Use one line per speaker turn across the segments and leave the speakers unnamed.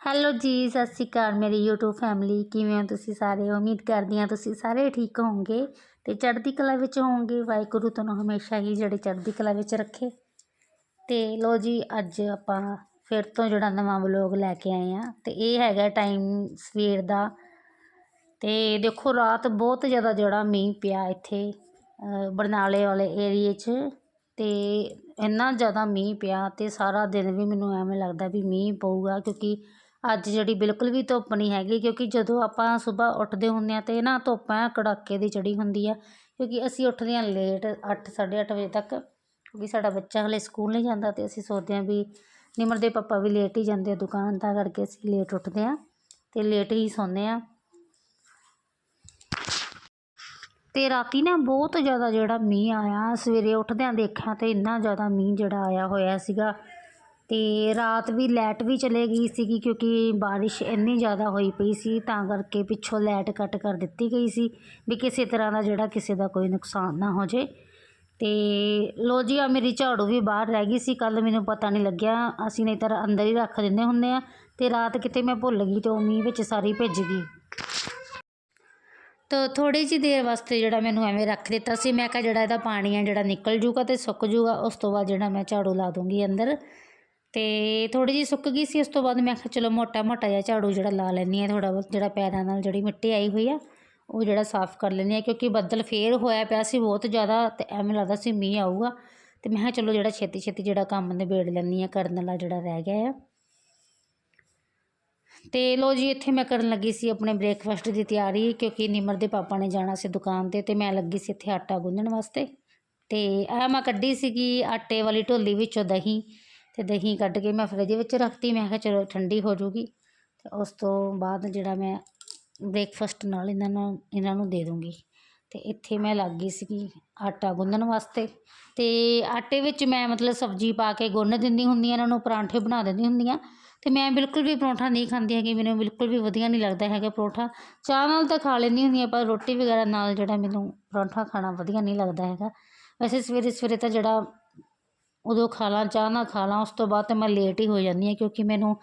Hello ਜੀ, ਸਤਿ ਸ਼੍ਰੀ ਅਕਾਲ ਮੇਰੀ YouTube ਫੈਮਿਲੀ ਕਿਵੇਂ ਹੋ ਤੁਸੀਂ ਸਾਰੇ? ਉਮੀਦ ਕਰਦੀ ਹਾਂ ਤੁਸੀਂ ਸਾਰੇ ਠੀਕ ਹੋਵੋਗੇ ਤੇ ਚੜ੍ਹਦੀ ਕਲਾ ਵਿੱਚ ਹੋਵੋਗੇ। ਵਾਹਿਗੁਰੂ ਤੁਹਾਨੂੰ ਹਮੇਸ਼ਾ ਹੀ ਜਿਹੜੇ ਚੜ੍ਹਦੀ ਕਲਾ ਵਿੱਚ ਰੱਖੇ। ਤੇ ਲੋ ਜੀ, ਅੱਜ ਆਪਾਂ ਫਿਰ ਤੋਂ ਜਿਹੜਾ ਨਵਾਂ ਵਲੋਗ ਲੈ ਕੇ ਆਏ ਆ ਤੇ ਇਹ ਹੈਗਾ ਟਾਈਮ ਸਵੇਰ ਦਾ। ਤੇ ਦੇਖੋ, ਰਾਤ ਬਹੁਤ ਜ਼ਿਆਦਾ ਜਿਹੜਾ ਮੀਂਹ ਪਿਆ ਇੱਥੇ ਬਰਨਾਲੇ ਵਾਲੇ ਏਰੀਏ 'ਚ। ਤੇ ਇੰਨਾ ਜ਼ਿਆਦਾ ਮੀਂਹ ਪਿਆ ਤੇ ਸਾਰਾ ਦਿਨ ਵੀ ਮੈਨੂੰ ਐਵੇਂ ਲੱਗਦਾ ਵੀ ਮੀਂਹ ਪਊਗਾ ਕਿਉਂਕਿ ਅੱਜ ਜਿਹੜੀ ਬਿਲਕੁਲ ਵੀ ਧੁੱਪ ਨਹੀਂ ਹੈਗੀ, ਕਿਉਂਕਿ ਜਦੋਂ ਆਪਾਂ ਸੁਬਾਹ ਉੱਠਦੇ ਹੁੰਦੇ ਹਾਂ ਤਾਂ ਨਾ ਧੁੱਪ ਐ ਕੜਾਕੇ ਦੀ ਚੜ੍ਹੀ ਹੁੰਦੀ ਆ, ਕਿਉਂਕਿ ਅਸੀਂ ਉੱਠਦੇ ਹਾਂ ਲੇਟ 8 8:30 ਵਜੇ ਤੱਕ, ਕਿਉਂਕਿ ਸਾਡਾ ਬੱਚਾ ਹਲੇ ਸਕੂਲ ਨਹੀਂ ਜਾਂਦਾ ਅਤੇ ਅਸੀਂ ਸੋਚਦੇ ਹਾਂ ਵੀ ਨਿਮਰ ਦੇ ਪਾਪਾ ਵੀ ਲੇਟ ਹੀ ਜਾਂਦੇ ਆ ਦੁਕਾਨ, ਤਾਂ ਕਰਕੇ ਅਸੀਂ ਲੇਟ ਉੱਠਦੇ ਹਾਂ ਅਤੇ ਲੇਟ ਹੀ ਸੌਂਦੇ ਹਾਂ। ਤੇ ਰਾਤੀ ਨਾ ਬਹੁਤ ਜ਼ਿਆਦਾ ਜਿਹੜਾ ਮੀਂਹ ਆਇਆ, ਸਵੇਰੇ ਉੱਠਦਿਆਂ ਦੇਖਿਆ ਤੇ ਇੰਨਾ ਜ਼ਿਆਦਾ ਮੀਂਹ ਜਿਹੜਾ ਆਇਆ ਹੋਇਆ ਸੀਗਾ ਅਤੇ ਰਾਤ ਵੀ ਲਾਈਟ ਵੀ ਚਲੇ ਗਈ ਸੀਗੀ ਕਿਉਂਕਿ ਬਾਰਿਸ਼ ਇੰਨੀ ਜ਼ਿਆਦਾ ਹੋਈ ਪਈ ਸੀ, ਤਾਂ ਕਰਕੇ ਪਿੱਛੋਂ ਲਾਈਟ ਕੱਟ ਕਰ ਦਿੱਤੀ ਗਈ ਸੀ ਵੀ ਕਿਸੇ ਤਰ੍ਹਾਂ ਦਾ ਜਿਹੜਾ ਕਿਸੇ ਦਾ ਕੋਈ ਨੁਕਸਾਨ ਨਾ ਹੋ ਜੇ ਅਤੇ ਲੋ ਜੀ ਆ ਮੇਰੀ ਝਾੜੂ ਵੀ ਬਾਹਰ ਰਹਿ ਗਈ ਸੀ, ਕੱਲ੍ਹ ਮੈਨੂੰ ਪਤਾ ਨਹੀਂ ਲੱਗਿਆ, ਅਸੀਂ ਨਹੀਂ ਤਾਂ ਅੰਦਰ ਹੀ ਰੱਖ ਦਿੰਦੇ ਹੁੰਦੇ ਆ ਅਤੇ ਰਾਤ ਕਿਤੇ ਮੈਂ ਭੁੱਲ ਗਈ ਅਤੇ ਉਹ ਮੀਂਹ ਵਿੱਚ ਸਾਰੀ ਭਿੱਜ ਗਈ। ਤਾਂ ਥੋੜ੍ਹੀ ਜਿਹੀ ਦੇਰ ਵਾਸਤੇ ਜਿਹੜਾ ਮੈਨੂੰ ਐਵੇਂ ਰੱਖ ਦਿੱਤਾ ਸੀ, ਮੈਂ ਕਿਹਾ ਜਿਹੜਾ ਇਹਦਾ ਪਾਣੀ ਆ, ਜਿਹੜਾ ਨਿਕਲ ਜੂਗਾ ਅਤੇ ਸੁੱਕ ਜੂਗਾ, ਉਸ ਤੋਂ ਬਾਅਦ ਜਿਹੜਾ ਮੈਂ ਝਾੜੂ ਲਾ ਦੂੰਗੀ ਅੰਦਰ। ਤੇ ਥੋੜੀ ਜਿਹੀ ਸੁੱਕ ਗਈ ਸੀ, ਉਸ ਤੋਂ ਬਾਅਦ ਮੈਂ ਕਿਹਾ ਚਲੋ ਮੋਟਾ ਮੋਟਾ ਜਿਹਾ ਝਾੜੂ ਜਿਹੜਾ ਲਾ ਲੈਂਦੀ ਆ ਥੋੜਾ ਬਹੁਤ ਜਿਹੜਾ ਪੈਰਾਂ ਨਾਲ ਜਿਹੜੀ ਮਿੱਟੀ ਆਈ ਹੋਈ ਆ, ਉਹ ਜਿਹੜਾ ਸਾਫ਼ ਕਰ ਲੈਂਦੀ ਆ ਕਿਉਂਕਿ ਬੱਦਲ ਫੇਰ ਹੋਇਆ ਪਿਆ ਸੀ ਬਹੁਤ ਜ਼ਿਆਦਾ ਤੇ ਐਵੇਂ ਲੱਗਦਾ ਸੀ ਮੀਂਹ ਆਊਗਾ। ਤੇ ਮੈਂ ਕਿਹਾ ਚਲੋ ਜਿਹੜਾ ਛੇਤੀ ਛੇਤੀ ਜਿਹੜਾ ਕੰਮ ਨਿਬੇੜ ਲੈਂਦੀ ਆ ਕਰਨ ਵਾਲਾ ਜਿਹੜਾ ਰਹਿ ਗਿਆ ਆ। ਤੇ ਲੋ ਜੀ, ਇੱਥੇ ਮੈਂ ਕਰਨ ਲੱਗੀ ਸੀ ਆਪਣੇ ਬ੍ਰੇਕਫਾਸਟ ਦੀ ਤਿਆਰੀ, ਕਿਉਂਕਿ ਨਿਮਰ ਦੇ ਪਾਪਾ ਨੇ ਜਾਣਾ ਸੀ ਦੁਕਾਨ ਤੇ ਤੇ ਮੈਂ ਲੱਗੀ ਸੀ ਇੱਥੇ ਆਟਾ ਗੁੰਨਣ ਵਾਸਤੇ। ਤੇ ਆ ਮੈਂ ਕੱਢੀ ਸੀਗੀ ਆਟੇ ਵਾਲੀ ਢੋਲੀ ਵਿੱਚੋਂ ਦਹੀਂ ਅਤੇ ਦਹੀਂ ਕੱਢ ਕੇ ਮੈਂ ਫਰਿੱਜ ਵਿੱਚ ਰੱਖਤੀ। ਮੈਂ ਕਿਹਾ ਚਲੋ ਠੰਡੀ ਹੋ ਜੂਗੀ। ਤੇ ਉਸ ਤੋਂ ਬਾਅਦ ਜਿਹੜਾ ਮੈਂ ਬ੍ਰੇਕਫਾਸਟ ਨਾਲ ਇਹਨਾਂ ਨੂੰ ਇਹਨਾਂ ਨੂੰ ਦੇ ਦੂੰਗੀ। ਅਤੇ ਇੱਥੇ ਮੈਂ ਲੱਗ ਗਈ ਸੀਗੀ ਆਟਾ ਗੁੰਨਣ ਵਾਸਤੇ। ਅਤੇ ਆਟੇ ਵਿੱਚ ਮੈਂ ਮਤਲਬ ਸਬਜ਼ੀ ਪਾ ਕੇ ਗੁੰਨ ਦਿੰਦੀ ਹੁੰਦੀ ਹਾਂ, ਇਹਨਾਂ ਨੂੰ ਪਰਾਂਠੇ ਬਣਾ ਦਿੰਦੀ ਹੁੰਦੀ ਹਾਂ। ਅਤੇ ਮੈਂ ਬਿਲਕੁਲ ਵੀ ਪਰੌਂਠਾ ਨਹੀਂ ਖਾਂਦੀ ਹੈਗੀ, ਮੈਨੂੰ ਬਿਲਕੁਲ ਵੀ ਵਧੀਆ ਨਹੀਂ ਲੱਗਦਾ ਹੈਗਾ ਪਰੌਂਠਾ। ਚਾਹ ਨਾਲ ਤਾਂ ਖਾ ਲੈਂਦੀ ਹੁੰਦੀ ਹਾਂ, ਪਰ ਰੋਟੀ ਵਗੈਰਾ ਨਾਲ ਜਿਹੜਾ ਮੈਨੂੰ ਪਰੌਂਠਾ ਖਾਣਾ ਵਧੀਆ ਨਹੀਂ ਲੱਗਦਾ ਹੈਗਾ। ਵੈਸੇ ਸਵੇਰੇ ਸਵੇਰੇ ਤਾਂ ਜਿਹੜਾ ਉਦੋਂ ਖਾ ਲਾਂ, ਚਾਹ ਨਾਲ ਖਾ ਲਾਂ, ਉਸ ਤੋਂ ਬਾਅਦ ਤਾਂ ਮੈਂ ਲੇਟ ਹੀ ਹੋ ਜਾਂਦੀ ਹਾਂ ਕਿਉਂਕਿ ਮੈਨੂੰ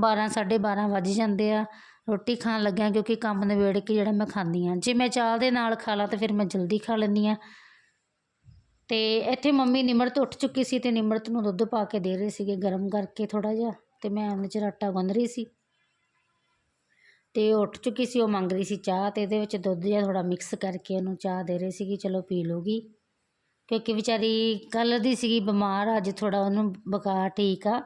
12 12:30 ਵੱਜ ਜਾਂਦੇ ਆ। ਰੋਟੀ ਖਾਣ ਲੱਗਿਆ ਕਿਉਂਕਿ ਕੰਮ ਨਿਬੇੜ ਕੇ ਜਿਹੜਾ ਮੈਂ ਖਾਂਦੀ ਹਾਂ। ਜੇ ਮੈਂ ਚਾਹ ਦੇ ਨਾਲ ਖਾ ਲਾਂ ਤਾਂ ਫਿਰ ਮੈਂ ਜਲਦੀ ਖਾ ਲੈਂਦੀ ਹਾਂ। ਅਤੇ ਇੱਥੇ ਮੰਮੀ ਨਿਮਰਤ ਉੱਠ ਚੁੱਕੀ ਸੀ ਅਤੇ ਨਿਮਰਤ ਨੂੰ ਦੁੱਧ ਪਾ ਕੇ ਦੇ ਰਹੇ ਸੀਗੇ ਗਰਮ ਕਰਕੇ ਥੋੜ੍ਹਾ ਜਿਹਾ ਅਤੇ ਮੈਂ ਉਹਦੇ ਚਿਰ ਆਟਾ ਗੁੰਨ ਰਹੀ ਸੀ। ਅਤੇ ਉੱਠ ਚੁੱਕੀ ਸੀ, ਉਹ ਮੰਗ ਰਹੀ ਸੀ ਚਾਹ ਅਤੇ ਇਹਦੇ ਵਿੱਚ ਦੁੱਧ ਜਿਹਾ ਥੋੜ੍ਹਾ ਮਿਕਸ ਕਰਕੇ ਉਹਨੂੰ ਚਾਹ ਦੇ ਰਹੀ ਸੀਗੀ, ਚਲੋ ਪੀ ਲੂਗੀ ਕਿਉਂਕਿ ਵਿਚਾਰੀ ਕੱਲ੍ਹ ਦੀ ਸੀਗੀ ਬਿਮਾਰ, ਅੱਜ ਥੋੜ੍ਹਾ ਉਹਨੂੰ ਬੁਖਾਰ ਠੀਕ ਆ।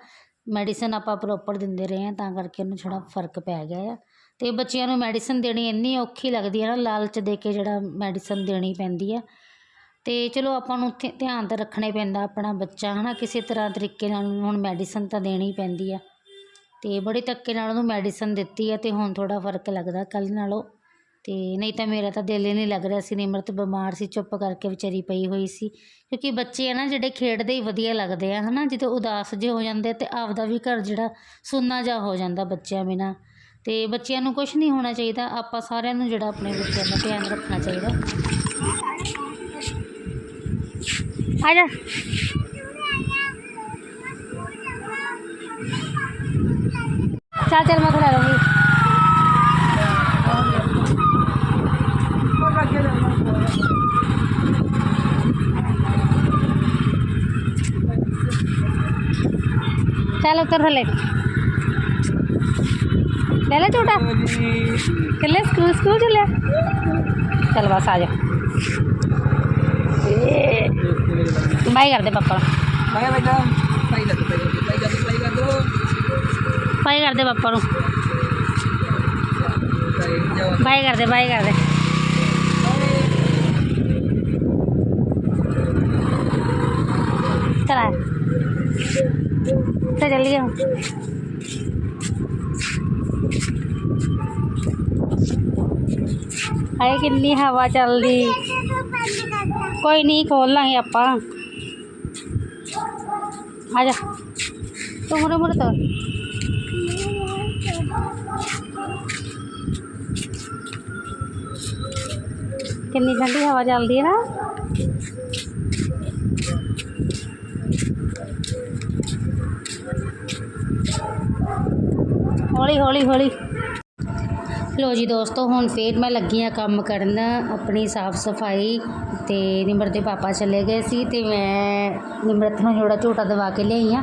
ਮੈਡੀਸਨ ਆਪਾਂ ਪ੍ਰੋਪਰ ਦਿੰਦੇ ਰਹੇ ਹਾਂ, ਤਾਂ ਕਰਕੇ ਉਹਨੂੰ ਥੋੜ੍ਹਾ ਫ਼ਰਕ ਪੈ ਗਿਆ ਆ। ਅਤੇ ਬੱਚਿਆਂ ਨੂੰ ਮੈਡੀਸਨ ਦੇਣੀ ਇੰਨੀ ਔਖੀ ਲੱਗਦੀ ਹੈ ਨਾ, ਲਾਲਚ ਦੇ ਕੇ ਜਿਹੜਾ ਮੈਡੀਸਨ ਦੇਣੀ ਪੈਂਦੀ ਆ। ਅਤੇ ਚਲੋ ਆਪਾਂ ਨੂੰ ਉੱਥੇ ਧਿਆਨ ਤਾਂ ਰੱਖਣਾ ਪੈਂਦਾ ਆਪਣਾ ਬੱਚਾ ਹੈ ਨਾ ਕਿਸੇ ਤਰ੍ਹਾਂ ਤਰੀਕੇ ਨਾਲ ਹੁਣ ਮੈਡੀਸਨ ਤਾਂ ਦੇਣੀ ਪੈਂਦੀ ਆ। ਅਤੇ ਬੜੇ ਧੱਕੇ ਨਾਲ ਉਹਨੂੰ ਮੈਡੀਸਨ ਦਿੱਤੀ ਆ ਅਤੇ ਹੁਣ ਥੋੜ੍ਹਾ ਫ਼ਰਕ ਲੱਗਦਾ, ਕੱਲ੍ਹ ਨਾਲੋਂ ਅਤੇ ਨਹੀਂ ਤਾਂ ਮੇਰਾ ਤਾਂ ਦਿਲ ਹੀ ਨਹੀਂ ਲੱਗ ਰਿਹਾ ਸੀ ਨਿਮਰਤ ਬਿਮਾਰ ਸੀ, ਚੁੱਪ ਕਰਕੇ ਵਿਚਾਰੀ ਪਈ ਹੋਈ ਸੀ। ਕਿਉਂਕਿ ਬੱਚੇ ਆ ਨਾ ਜਿਹੜੇ ਖੇਡਦੇ ਹੀ ਵਧੀਆ ਲੱਗਦੇ ਆ, ਹਨਾ? ਜਦੋਂ ਉਦਾਸ ਜੇ ਹੋ ਜਾਂਦੇ ਤੇ ਆਪਦਾ ਵੀ ਘਰ ਜਿਹੜਾ ਸੁੰਨਾ ਜਾ ਹੋ ਜਾਂਦਾ ਬੱਚਿਆਂ ਬਿਨਾਂ। ਤੇ ਬੱਚਿਆਂ ਨੂੰ ਕੁਝ ਨਹੀਂ ਹੋਣਾ ਚਾਹੀਦਾ, ਆਪਾਂ ਸਾਰਿਆਂ ਨੂੰ ਜਿਹੜਾ ਆਪਣੇ ਬੱਚਿਆਂ ਦਾ ਧਿਆਨ ਰੱਖਣਾ ਚਾਹੀਦਾ। ਆ ਜਾ। ਚੱਲ ਚੱਲ, ਮੈਂ ਖੜਾ ਰਹੂੰਗੀ ਚੱਲ ਉੱਤਰ ਥੱਲੇ ਲੈ ਲੈ ਝੂਟਾ ਚੱਲੇ ਸਕੂਲ ਸਕੂਲ ਚੱਲਿਆ ਚੱਲ ਬਸ ਆ ਜਾ ਬਾਈ ਕਰਦੇ ਪਾਪਾ
ਬਾਏ ਬੇਟਾ ਪਾਈ ਲੱਗ ਪਾਈ ਪਾਈ ਕਰ ਪਾਈ ਕਰ ਦੋ
ਬਾਈ ਕਰਦੇ ਪਾਪਾ ਨੂੰ
ਪਾਈ ਜਾਓ
ਬਾਈ ਕਰਦੇ ਬਾਈ ਕਰਦੇ ਚਲਾ ਤੇ ਹਾਏ, ਕਿੰਨੀ ਹਵਾ ਚੱਲਦੀ। ਕੋਈ ਨਹੀਂ, ਖੋਲ ਲਾਂਗੇ ਆਪਾਂ। ਆ ਜਾ। ਤੂੰ ਮੁਰੇ ਮੁਰੇ ਤੋਂ। ਕਿੰਨੀ ਠੰਡੀ ਹਵਾ ਚੱਲਦੀ ਹੈ ਨਾ। ਹੌਲੀ ਹੌਲੀ ਹੌਲੀ। ਲੋ ਜੀ ਦੋਸਤੋ, ਹੁਣ ਫੇਰ ਮੈਂ ਲੱਗੀ ਆ ਕੰਮ ਕਰਨ, ਆਪਣੀ ਸਾਫ਼ ਸਫ਼ਾਈ ਤੇ ਨਿਮਰਤ ਦੇ ਪਾਪਾ ਚਲੇ ਗਏ ਸੀ ਤੇ ਮੈਂ ਨਿਮਰਤ ਨੂੰ ਥੋੜਾ ਝੂਟਾ ਦਵਾ ਕੇ ਲਿਆਈ ਆ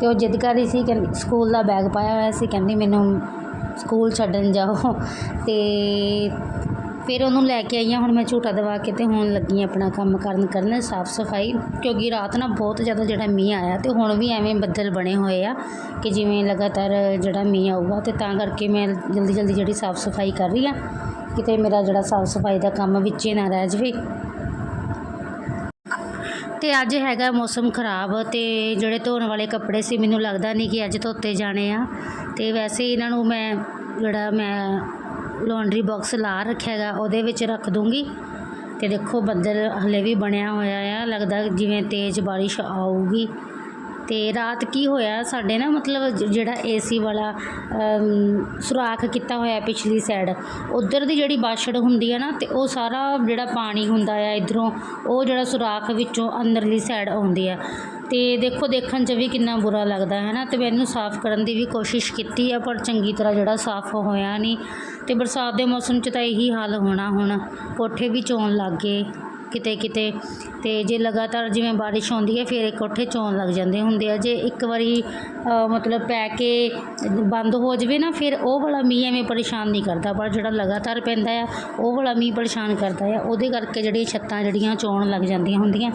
ਤੇ ਉਹ ਜਿੱਦ ਕਰ ਰਹੀ ਸੀ ਕਿ ਸਕੂਲ ਦਾ ਬੈਗ ਪਾਇਆ ਹੋਇਆ ਸੀ, ਕਹਿੰਦੀ ਮੈਨੂੰ ਸਕੂਲ ਛੱਡਣ ਜਾਓ ਤੇ ਫਿਰ ਉਹਨੂੰ ਲੈ ਕੇ ਆਈ ਹਾਂ ਹੁਣ ਮੈਂ ਝੂਟਾ ਦਵਾ ਕੇ ਤੇ ਹੁਣ ਲੱਗੀ ਆਪਣਾ ਕੰਮ ਕਰਨ ਕਰਨ ਸਾਫ਼ ਸਫ਼ਾਈ, ਕਿਉਂਕਿ ਰਾਤ ਨਾ ਬਹੁਤ ਜ਼ਿਆਦਾ ਜਿਹੜਾ ਮੀਂਹ ਆਇਆ ਤੇ ਹੁਣ ਵੀ ਐਵੇਂ ਬੱਦਲ ਬਣੇ ਹੋਏ ਆ ਕਿ ਜਿਵੇਂ ਲਗਾਤਾਰ ਜਿਹੜਾ ਮੀਂਹ ਆਊਗਾ ਤੇ ਤਾਂ ਕਰਕੇ ਮੈਂ ਜਲਦੀ ਜਲਦੀ ਜਿਹੜੀ ਸਾਫ਼ ਸਫ਼ਾਈ ਕਰ ਰਹੀ ਆ, ਕਿਤੇ ਮੇਰਾ ਜਿਹੜਾ ਸਾਫ਼ ਸਫ਼ਾਈ ਦਾ ਕੰਮ ਵਿੱਚੇ ਨਾ ਰਹਿ ਜਾਵੇ। ਤੇ ਅੱਜ ਹੈਗਾ ਮੌਸਮ ਖਰਾਬ ਤੇ ਜਿਹੜੇ ਧੋਣ ਵਾਲੇ ਕੱਪੜੇ ਸੀ, ਮੈਨੂੰ ਲੱਗਦਾ ਨਹੀਂ ਕਿ ਅੱਜ ਧੋਤੇ ਜਾਣੇ ਆ ਤੇ ਵੈਸੇ ਇਹਨਾਂ ਨੂੰ ਮੈਂ ਜਿਹੜਾ ਮੈਂ ਲਾਂਡਰੀ ਬਾਕਸ ਲਾ ਰੱਖਿਆ ਹੈਗਾ, ਉਹਦੇ ਵਿੱਚ ਰੱਖ ਦੂੰਗੀ। ਤੇ ਦੇਖੋ ਬੱਦਲ ਹਲੇ ਵੀ ਬਣਿਆ ਹੋਇਆ ਆ, ਲੱਗਦਾ ਜਿਵੇਂ ਤੇਜ਼ ਬਾਰਿਸ਼ ਆਊਗੀ। ਅਤੇ ਰਾਤ ਕੀ ਹੋਇਆ? ਸਾਡੇ ਨਾ ਮਤਲਬ ਜ- ਜਿਹੜਾ ਏਸੀ ਵਾਲਾ ਸੁਰਾਖ ਕੀਤਾ ਹੋਇਆ ਪਿਛਲੀ ਸਾਈਡ ਉੱਧਰ ਦੀ ਜਿਹੜੀ ਬਾਛੜ ਹੁੰਦੀ ਹੈ ਨਾ ਅਤੇ ਉਹ ਸਾਰਾ ਜਿਹੜਾ ਪਾਣੀ ਹੁੰਦਾ ਆ ਇੱਧਰੋਂ, ਉਹ ਜਿਹੜਾ ਸੁਰਾਖ ਵਿੱਚੋਂ ਅੰਦਰਲੀ ਸਾਈਡ ਆਉਂਦੀ ਆ। ਅਤੇ ਦੇਖੋ, ਦੇਖਣ 'ਚ ਵੀ ਕਿੰਨਾ ਬੁਰਾ ਲੱਗਦਾ ਹੈ ਨਾ ਅਤੇ ਮੈਂ ਇਹਨੂੰ ਸਾਫ਼ ਕਰਨ ਦੀ ਵੀ ਕੋਸ਼ਿਸ਼ ਕੀਤੀ ਆ, ਪਰ ਚੰਗੀ ਤਰ੍ਹਾਂ ਜਿਹੜਾ ਸਾਫ਼ ਹੋਇਆ ਨਹੀਂ ਅਤੇ ਬਰਸਾਤ ਦੇ ਮੌਸਮ 'ਚ ਤਾਂ ਇਹੀ ਹਾਲ ਹੋਣਾ ਹੁਣ, ਕੋਠੇ ਵੀ ਚੋਣ ਲੱਗ ਗਏ। ਕਿਤੇ ਕਿਤੇ ਤੇ ਜੇ ਲਗਾਤਾਰ ਜਿਵੇਂ ਬਾਰਿਸ਼ ਆਉਂਦੀ ਹੈ, ਫਿਰ ਇਹ ਕੋਠੇ ਚੋਣ ਲੱਗ ਜਾਂਦੇ ਹੁੰਦੇ ਆ। ਜੇ ਇੱਕ ਵਾਰੀ ਮਤਲਬ ਪੈ ਕੇ ਬੰਦ ਹੋ ਜਾਵੇ ਨਾ, ਫਿਰ ਉਹ ਵਾਲਾ ਮੀਂਹ ਐਵੇਂ ਪਰੇਸ਼ਾਨ ਨਹੀਂ ਕਰਦਾ। ਪਰ ਜਿਹੜਾ ਲਗਾਤਾਰ ਪੈਂਦਾ ਆ, ਉਹ ਵਾਲਾ ਮੀਂਹ ਪਰੇਸ਼ਾਨ ਕਰਦਾ ਆ। ਉਹਦੇ ਕਰਕੇ ਜਿਹੜੀਆਂ ਛੱਤਾਂ ਜਿਹੜੀਆਂ ਚੋਣ ਲੱਗ ਜਾਂਦੀਆਂ ਹੁੰਦੀਆਂ।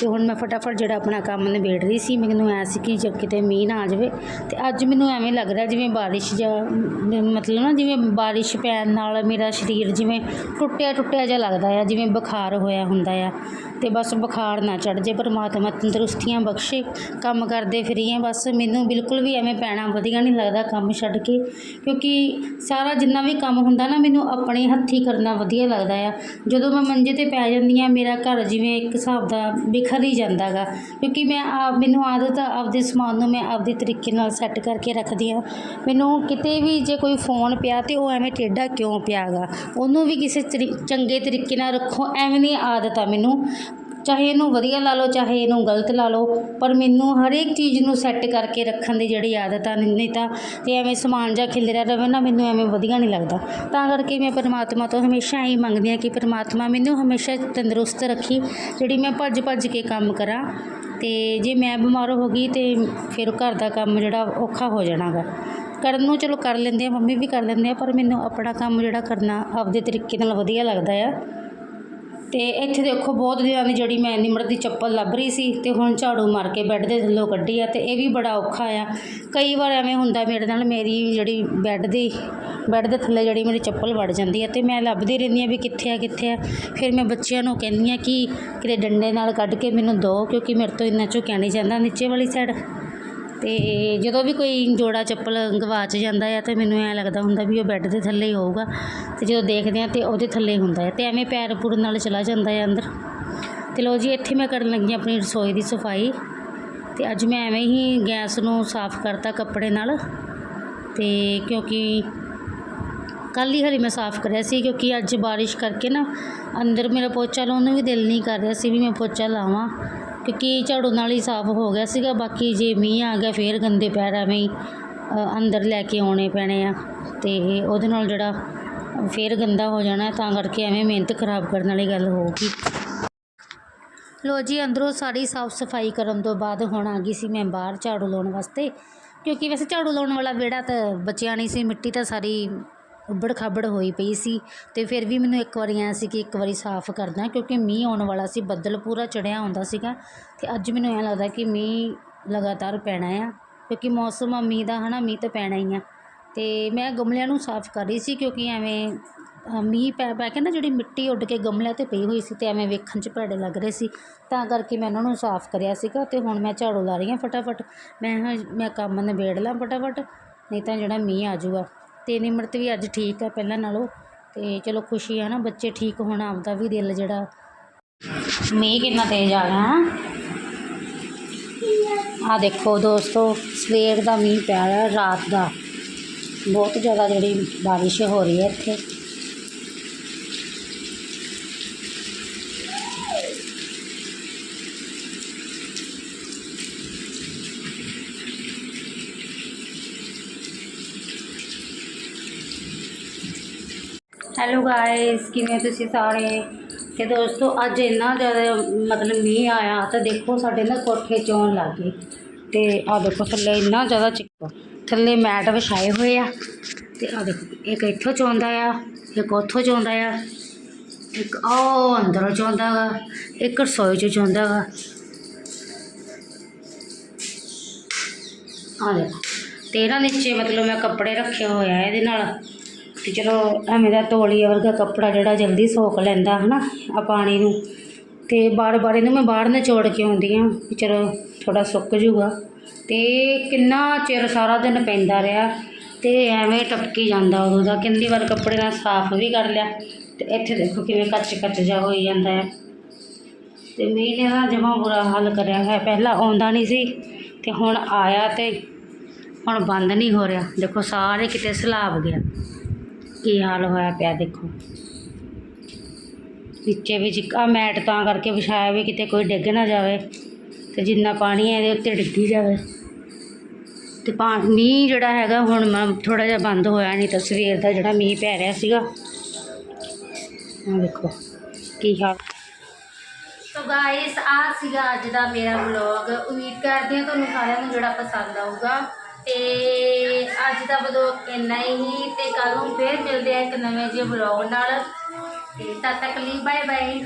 ਤੇ ਹੁਣ ਮੈਂ ਫਟਾਫਟ ਜਿਹੜਾ ਆਪਣਾ ਕੰਮ ਨਿਬੇੜ ਰਹੀ ਸੀ, ਮੈਨੂੰ ਐ ਸੀ ਕਿ ਜੇ ਕਿਤੇ ਮੀਂਹ ਨਾ ਆ ਜਾਵੇ ਤੇ ਅੱਜ ਮੈਨੂੰ ਐਵੇਂ ਲੱਗ ਰਿਹਾ ਜਿਵੇਂ ਬਾਰਿਸ਼ ਜਾਂ ਮਤਲਬ ਨਾ ਜਿਵੇਂ ਬਾਰਿਸ਼ ਪੈਣ ਨਾਲ ਮੇਰਾ ਸਰੀਰ ਜਿਵੇਂ ਟੁੱਟਿਆ ਟੁੱਟਿਆ ਜਿਹਾ ਲੱਗਦਾ ਆ, ਜਿਵੇਂ ਬੁਖਾਰ ਹੋਇਆ ਹੁੰਦਾ ਆ। ਤੇ ਬਸ ਬੁਖਾਰ ਨਾ ਚੜ ਜੇ, ਪਰਮਾਤਮਾ ਤੰਦਰੁਸਤੀਆਂ ਬਖਸ਼ੇ, ਕੰਮ ਕਰਦੇ ਫਿਰੀਏ, ਬਸ ਮੈਨੂੰ ਬਿਲਕੁਲ ਵੀ ਐਵੇਂ ਪੈਣਾ ਵਧੀਆ ਨਹੀਂ ਲੱਗਦਾ ਕੰਮ ਛੱਡ ਕੇ। ਕਿਉਂਕਿ ਸਾਰਾ ਜਿੰਨਾ ਵੀ ਕੰਮ ਹੁੰਦਾ ਨਾ, ਮੈਨੂੰ ਆਪਣੇ ਹੱਥੀਂ ਕਰਨਾ ਵਧੀਆ ਲੱਗਦਾ ਆ। ਜਦੋਂ ਮੈਂ ਮੰਜੇ ਤੇ ਪੈ ਜਾਂਦੀ ਹਾਂ ਮੇਰਾ ਘਰ ਜਿਵੇਂ ਇੱਕ ਹਿਸਾਬ ਦਾ ਬਿਖਰ ਹੀ ਜਾਂਦਾ ਗਾ। ਕਿਉਂਕਿ ਮੈਂ ਆਪ, ਮੈਨੂੰ ਆਦਤ ਆ ਆਪਦੇ ਸਮਾਨ ਨੂੰ ਮੈਂ ਆਪਦੇ ਤਰੀਕੇ ਨਾਲ ਸੈੱਟ ਕਰਕੇ ਰੱਖਦੀ ਹਾਂ ਮੈਨੂੰ ਕਿਤੇ ਵੀ ਜੇ ਕੋਈ ਫੋਨ ਪਿਆ ਤੇ ਉਹ ਐਵੇਂ ਟੇਢਾ ਕਿਉਂ ਪਿਆ ਗਾ? ਉਹਨੂੰ ਵੀ ਕਿਸੇ ਤਰੀ- ਚੰਗੇ ਤਰੀਕੇ ਨਾਲ ਰੱਖੋ, ਐਵੇਂ ਦੀ ਆਦਤ ਆ ਮੈਨੂੰ। ਚਾਹੇ ਇਹਨੂੰ ਵਧੀਆ ਲਾ ਲਓ, ਚਾਹੇ ਇਹਨੂੰ ਗਲਤ ਲਾ ਲਓ, ਪਰ ਮੈਨੂੰ ਹਰੇਕ ਚੀਜ਼ ਨੂੰ ਸੈੱਟ ਕਰਕੇ ਰੱਖਣ ਦੀ ਜਿਹੜੀ ਆਦਤ ਆ, ਨਹੀਂ ਤਾਂ ਤੇ ਐਵੇਂ ਸਮਾਨ ਜਾਂ ਖਿਲਰਿਆ ਰਵੇ ਨਾ, ਮੈਨੂੰ ਐਵੇਂ ਵਧੀਆ ਨਹੀਂ ਲੱਗਦਾ। ਤਾਂ ਕਰਕੇ ਮੈਂ ਪਰਮਾਤਮਾ ਤੋਂ ਹਮੇਸ਼ਾ ਹੀ ਮੰਗਦੀ ਹਾਂ ਕਿ ਪਰਮਾਤਮਾ ਮੈਨੂੰ ਹਮੇਸ਼ਾ ਤੰਦਰੁਸਤ ਰੱਖੀ, ਜਿਹੜੀ ਮੈਂ ਭੱਜ ਭੱਜ ਕੇ ਕੰਮ ਕਰਾਂ, ਤੇ ਜੇ ਮੈਂ ਬਿਮਾਰ ਹੋ ਗਈ ਤੇ ਫਿਰ ਘਰ ਦਾ ਕੰਮ ਜਿਹੜਾ ਔਖਾ ਹੋ ਜਾਣਾਗਾ। ਕਰਨ ਨੂੰ ਚਲੋ ਕਰ ਲੈਂਦੇ ਆ ਮੰਮੀ ਵੀ ਕਰ ਲੈਂਦੇ ਆ, ਪਰ ਮੈਨੂੰ ਆਪਣਾ ਕੰਮ ਜਿਹੜਾ ਕਰਨਾ ਆਪਦੇ ਤਰੀਕੇ ਨਾਲ ਵਧੀਆ ਲੱਗਦਾ ਆ। ਤੇ ਇੱਥੇ ਦੇਖੋ ਬਹੁਤ ਦਿਨਾਂ ਦੀ ਜਿਹੜੀ ਮੈਂ ਨਿਮਰ ਦੀ ਚੱਪਲ ਲੱਭ ਰਹੀ ਸੀ ਤੇ ਹੁਣ ਝਾੜੂ ਮਾਰ ਕੇ ਬੈੱਡ ਦੇ ਥੱਲੋਂ ਕੱਢੀ ਆ ਤੇ ਇਹ ਵੀ ਬੜਾ ਔਖਾ ਆ। ਕਈ ਵਾਰ ਐਵੇਂ ਹੁੰਦਾ ਮੇਰੇ ਨਾਲ ਮੇਰੀ ਜਿਹੜੀ ਬੈੱਡ ਦੀ, ਬੈੱਡ ਦੇ ਥੱਲੇ ਜਿਹੜੀ ਮੇਰੀ ਚੱਪਲ ਵੜ ਜਾਂਦੀ ਆ ਤੇ ਮੈਂ ਲੱਭਦੀ ਰਹਿੰਦੀ ਆ ਵੀ ਕਿੱਥੇ ਆ ਕਿੱਥੇ ਆ। ਫਿਰ ਮੈਂ ਬੱਚਿਆਂ ਨੂੰ ਕਹਿੰਦੀ ਆ ਕਿ ਕਿਤੇ ਡੰਡੇ ਨਾਲ ਕੱਢ ਕੇ ਮੈਨੂੰ ਦਿਓ ਕਿਉਂਕਿ ਮੇਰੇ ਤੋਂ ਇੰਨਾ ਝੁਕਿਆ ਨਹੀਂ ਜਾਂਦਾ ਨੀਚੇ ਵਾਲੀ ਸਾਈਡ ਅਤੇ ਜਦੋਂ ਵੀ ਕੋਈ ਜੋੜਾ ਚੱਪਲ ਗਵਾਚ ਜਾਂਦਾ ਆ ਤਾਂ ਮੈਨੂੰ ਐਂ ਲੱਗਦਾ ਹੁੰਦਾ ਵੀ ਉਹ ਬੈੱਡ ਦੇ ਥੱਲੇ ਹੀ ਹੋਊਗਾ ਅਤੇ ਜਦੋਂ ਦੇਖਦੇ ਹਾਂ ਤਾਂ ਉਹਦੇ ਥੱਲੇ ਹੁੰਦਾ ਹੈ ਅਤੇ ਐਵੇਂ ਪੈਰ ਪੁਰ ਨਾਲ ਚਲਾ ਜਾਂਦਾ ਆ ਅੰਦਰ। ਅਤੇ ਲਓ ਜੀ, ਇੱਥੇ ਮੈਂ ਕਰਨ ਲੱਗੀ ਹਾਂ ਆਪਣੀ ਰਸੋਈ ਦੀ ਸਫ਼ਾਈ ਅਤੇ ਅੱਜ ਮੈਂ ਐਵੇਂ ਹੀ ਗੈਸ ਨੂੰ ਸਾਫ਼ ਕਰਤਾ ਕੱਪੜੇ ਨਾਲ ਅਤੇ ਕਿਉਂਕਿ ਕੱਲ੍ਹ ਹੀ ਹਲੇ ਮੈਂ ਸਾਫ਼ ਕਰਿਆ ਸੀ ਕਿਉਂਕਿ ਅੱਜ ਬਾਰਿਸ਼ ਕਰਕੇ ਨਾ ਅੰਦਰ ਮੇਰਾ ਪੋਚਾ ਲਾਉਣ ਨੂੰ ਵੀ ਦਿਲ ਨਹੀਂ ਕਰ ਰਿਹਾ ਸੀ ਵੀ ਮੈਂ ਪੋਚਾ ਲਾਵਾਂ। ਕਿਉਂਕਿ ਝਾੜੂ ਨਾਲ ਹੀ ਸਾਫ਼ ਹੋ ਗਿਆ ਸੀਗਾ, ਬਾਕੀ ਜੇ ਮੀਂਹ ਆ ਗਿਆ ਫਿਰ ਗੰਦੇ ਪੈਰ ਐਵੇਂ ਹੀ ਅੰਦਰ ਲੈ ਕੇ ਆਉਣੇ ਪੈਣੇ ਆ। ਅਤੇ ਉਹਦੇ ਨਾਲ ਜਿਹੜਾ ਫਿਰ ਗੰਦਾ ਹੋ ਜਾਣਾ, ਤਾਂ ਕਰਕੇ ਐਵੇਂ ਮਿਹਨਤ ਖਰਾਬ ਕਰਨ ਵਾਲੀ ਗੱਲ ਹੋਊਗੀ। ਲੋ ਜੀ, ਅੰਦਰੋਂ ਸਾਰੀ ਸਾਫ਼ ਸਫ਼ਾਈ ਕਰਨ ਤੋਂ ਬਾਅਦ ਹੁਣ ਆ ਗਈ ਸੀ ਮੈਂ ਬਾਹਰ ਝਾੜੂ ਲਾਉਣ ਵਾਸਤੇ, ਕਿਉਂਕਿ ਵੈਸੇ ਝਾੜੂ ਲਾਉਣ ਵਾਲਾ ਵਿਹੜਾ ਤਾਂ ਬਚਿਆ ਨਹੀਂ ਸੀ, ਮਿੱਟੀ ਤਾਂ ਸਾਰੀ ਉੱਬੜ ਖਾਬੜ ਹੋਈ ਪਈ ਸੀ ਤੇ ਫਿਰ ਵੀ ਮੈਨੂੰ ਇੱਕ ਵਾਰੀ ਐਂ ਸੀ ਕਿ ਇੱਕ ਵਾਰੀ ਸਾਫ਼ ਕਰਦਾ ਕਿਉਂਕਿ ਮੀਂਹ ਆਉਣ ਵਾਲਾ ਸੀ, ਬੱਦਲ ਪੂਰਾ ਚੜਿਆ ਹੁੰਦਾ ਸੀਗਾ ਤੇ ਅੱਜ ਮੈਨੂੰ ਐਂ ਲੱਗਦਾ ਕਿ ਮੀਂਹ ਲਗਾਤਾਰ ਪੈਣਾ ਆ ਕਿਉਂਕਿ ਮੌਸਮ ਆ, ਮੀਂਹ ਦਾ ਹਨਾ, ਮੀਂਹ ਤਾਂ ਪੈਣਾ ਹੀ ਆ। ਤੇ ਮੈਂ ਗਮਲਿਆਂ ਨੂੰ ਸਾਫ਼ ਕਰ ਰਹੀ ਸੀ ਕਿਉਂਕਿ ਐਵੇਂ ਮੀਂਹ ਪੈ ਪੈ ਕੇ ਨਾ ਜਿਹੜੀ ਮਿੱਟੀ ਉੱਡ ਕੇ ਗਮਲਿਆਂ ਤੇ ਪਈ ਹੋਈ ਸੀ ਤੇ ਐਵੇਂ ਵੇਖਣ 'ਚ ਭੈੜੇ ਲੱਗ ਰਹੇ ਸੀ, ਤਾਂ ਕਰਕੇ ਮੈਂ ਉਹਨਾਂ ਨੂੰ ਸਾਫ਼ ਕਰਿਆ ਸੀਗਾ ਤੇ ਹੁਣ ਮੈਂ ਝਾੜੂ ਲਾ ਰਹੀ ਹਾਂ ਫਟਾਫਟ। ਮੈਂ ਕਿਹਾ ਮੈਂ ਕੰਮ ਨਿਬੇੜ ਲਾਂ ਫਟਾਫਟ, ਨਹੀਂ ਤਾਂ ਜਿਹੜਾ ਮੀਂਹ ਆ ਜਾਊਗਾ ਤੇ ਨਿਮਰਤ ਵੀ ਅੱਜ ਠੀਕ ਹੈ ਪਹਿਲਾਂ ਨਾਲੋਂ ਅਤੇ ਚਲੋ ਖੁਸ਼ੀ ਆ ਨਾ, ਬੱਚੇ ਠੀਕ ਹੋਣਾ, ਆਪਦਾ ਵੀ ਦਿਲ ਜਿਹੜਾ। ਮੀਂਹ ਕਿੰਨਾ ਤੇਜ਼ ਆ ਗਿਆ ਨਾ ਆ ਦੇਖੋ ਦੋਸਤੋ, ਸਵੇਰ ਦਾ ਮੀਂਹ ਪਿਆ ਰਿਹਾ ਰਾਤ ਦਾ। ਬਹੁਤ ਜ਼ਿਆਦਾ ਜਿਹੜੀ ਬਾਰਿਸ਼ ਹੋ ਰਹੀ ਹੈ ਇੱਥੇ। ਹੈਲੋ ਗਾਇਸ ਕਿਵੇਂ ਤੁਸੀਂ ਸਾਰੇ? ਤੇ ਦੋਸਤੋ, ਅੱਜ ਇੰਨਾ ਜ਼ਿਆਦਾ ਮਤਲਬ ਮੀਂਹ ਆਇਆ ਤਾਂ ਦੇਖੋ ਸਾਡੇ ਨਾ ਕੋਠੇ ਚੋਂ ਲੱਗ ਗਏ। ਤੇ ਆ ਦੇਖੋ, ਥੱਲੇ ਇੰਨਾ ਜ਼ਿਆਦਾ ਚਿੱਕਾ। ਥੱਲੇ ਮੈਟ ਵਿਛਾਏ ਹੋਏ ਆ। ਤੇ ਆ ਦੇਖੋ, ਇੱਕ ਇੱਥੋਂ ਚੋਂਦਾ ਆ, ਇੱਕ ਉੱਥੋਂ ਚੋਂਦਾ ਆ, ਇੱਕ ਉਹ ਅੰਦਰੋਂ ਚੋਂਦਾ ਗਾ ਇੱਕ ਰਸੋਈ ਚ ਚੋਂਦਾ ਗਾ ਆ ਦੇਖੋ, ਤੇ ਇਹਨਾਂ ਨੀਚੇ ਮਤਲਬ ਮੈਂ ਕੱਪੜੇ ਰੱਖੇ ਹੋਇਆ ਇਹਦੇ ਨਾਲ। ਤੇ ਚਲੋ ਐਵੇਂ ਦਾ ਤੋਲੀਆ ਵਰਗਾ ਕੱਪੜਾ ਜਿਹੜਾ ਜਲਦੀ ਸੋਖ ਲੈਂਦਾ ਹਨਾ ਆ ਪਾਣੀ ਨੂੰ, ਤੇ ਬਾਰ ਬਾਰ ਇਹਨੂੰ ਮੈਂ ਬਾਹਰ ਨਿਚੋੜ ਕੇ ਆਉਂਦੀ ਆ ਵੀ ਚਲੋ ਥੋੜਾ ਸੁੱਕ ਜੂਗਾ ਤੇ ਕਿੰਨਾ ਚਿਰ ਸਾਰਾ ਦਿਨ ਪੈਂਦਾ ਰਿਹਾ, ਤੇ ਐਵੇਂ ਟਪਕੀ ਜਾਂਦਾ ਉਦੋਂ ਦਾ, ਕਿੰਨੀ ਵਾਰ ਕੱਪੜੇ ਨਾਲ ਸਾਫ਼ ਵੀ ਕਰ ਲਿਆ, ਤੇ ਇੱਥੇ ਦੇਖੋ ਕਿਵੇਂ ਕੱਚ ਕੱਚ ਜਾ ਹੋਈ ਜਾਂਦਾ ਹੈ। ਤੇ ਮੀਂਹ ਨੇ ਨਾ ਜਮਾ ਬੁਰਾ ਹਾਲ ਕਰਿਆ ਹੋਇਆ, ਪਹਿਲਾਂ ਆਉਂਦਾ ਨਹੀਂ ਸੀ, ਤੇ ਹੁਣ ਆਇਆ ਤੇ ਹੁਣ ਬੰਦ ਨਹੀਂ ਹੋ ਰਿਹਾ। ਦੇਖੋ ਸਾਰੇ ਕਿਤੇ ਸਲਾਬ ਗਿਆ। ਕੀ ਹਾਲ ਹੋਇਆ ਪਿਆ ਦੇਖੋ। ਨੀਚੇ ਵਿੱਚ ਜਿੱਕਾ ਮੈਟ ਤਾਂ ਕਰਕੇ ਵਿਛਾਇਆ ਵੀ ਕਿਤੇ ਕੋਈ ਡਿੱਗ ਨਾ ਜਾਵੇ ਤੇ ਜਿੰਨਾ ਪਾਣੀ ਹੈ ਇਹਦੇ ਉੱਤੇ ਡਿੱਗੀ ਜਾਵੇ। ਤੇ ਪਾ ਮੀਂਹ ਜਿਹੜਾ ਹੈਗਾ ਹੁਣ ਮੈਂ ਥੋੜਾ ਜਿਹਾ ਬੰਦ ਹੋਇਆ ਨਹੀਂ ਤਾਂ ਸਵੇਰ ਦਾ ਜਿਹੜਾ ਮੀਂਹ ਪੈ ਰਿਹਾ ਸੀਗਾ। ਆਹ ਦੇਖੋ ਕੀ ਹਾਲ। ਸੋ ਗਾਇਸ ਆ ਸੀਗਾ ਅੱਜ ਦਾ ਮੇਰਾ ਵਲੌਗ ਉਮੀਦ ਕਰਦੀ ਹਾਂ ਤੁਹਾਨੂੰ ਸਾਰਿਆਂ ਨੂੰ ਜਿਹੜਾ ਪਸੰਦ ਆਊਗਾ। ਤੇ ਅੱਜ ਦਾ ਵਲੌਗ ਇੰਨਾ ਹੀ ਤੇ ਕੱਲ ਨੂੰ ਫੇਰ ਮਿਲਦੇ ਆ ਇੱਕ ਨਵੇਂ ਜਿਹੇ ਵਲੌਗ ਨਾਲ। ਤੇ ਤਦ ਤੱਕ ਲਈ ਬਾਏ ਬਾਏ